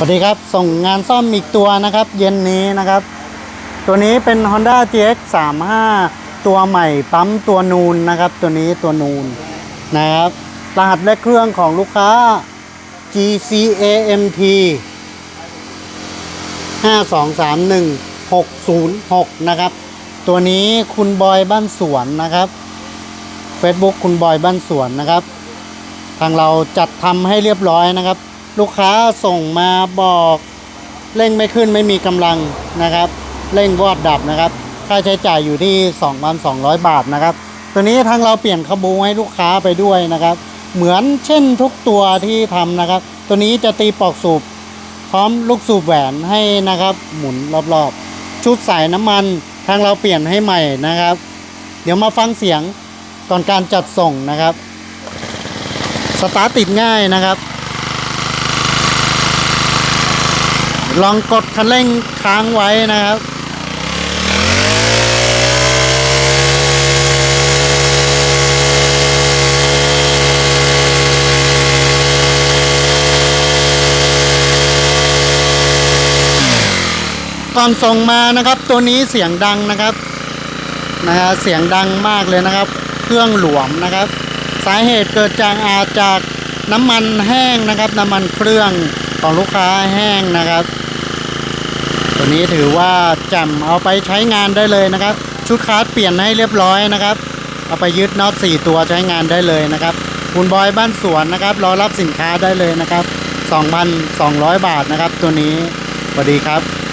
สวัสดีครับ ส่งงานซ่อมอีกตัวนะครับ เย็นนี้นะครับ ตัวนี้เป็น Honda GX 35ตัวใหม่ปั๊มตัวนูนนะครับ ตัวนี้ตัวนูนนะครับรหัสและเครื่องของลูกค้า GCAMT 5231606 นะครับ ตัวนี้คุณบอยบ้านสวนนะครับ Facebook คุณบอยบ้านสวนนะครับ ทางเราจัดทำให้เรียบร้อยนะครับ ลูกค้าส่งมาบอกเร่งไม่ขึ้นไม่มีกำลังนะครับเร่งวอดดับนะครับ ค่าใช้จ่ายอยู่ที่ 2,200 บาทนะครับ ตัวนี้ทางเราเปลี่ยนขบูให้ลูกค้าไปด้วยนะครับ เหมือนเช่นทุกตัวที่ทำนะครับ ตัวนี้จะตีปลอกสูบพร้อมลูกสูบแหวนให้นะครับ หมุนรอบๆ ชุดสายน้ำมันทางเราเปลี่ยนให้ใหม่นะครับ เดี๋ยวมาฟังเสียงก่อนการจัดส่งนะครับ สตาร์ทติดง่ายนะครับ ลองกดคันเร่งค้างไว้นะครับ ก่อนส่งมานะครับตัวนี้เสียงดังนะครับนะฮะเสียงดังมากเลยนะครับ เครื่องหลวมนะครับ สาเหตุเกิดจากอาจจากน้ำมันแห้งนะครับ น้ำมันเครื่องของลูกค้าแห้งนะครับ ตัวนี้ถือว่าแจ่มเอาไปใช้งานได้เลยนะครับ ชุดคาร์ดเปลี่ยนให้เรียบร้อยนะครับ เอาไปยึดน็อต4ตัวใช้งานได้เลยนะครับคุณบอยบ้านสวนนะครับรอรับสินค้าได้เลยนะครับ 2,200 บาทนะครับ ตัวนี้สวัสดีครับ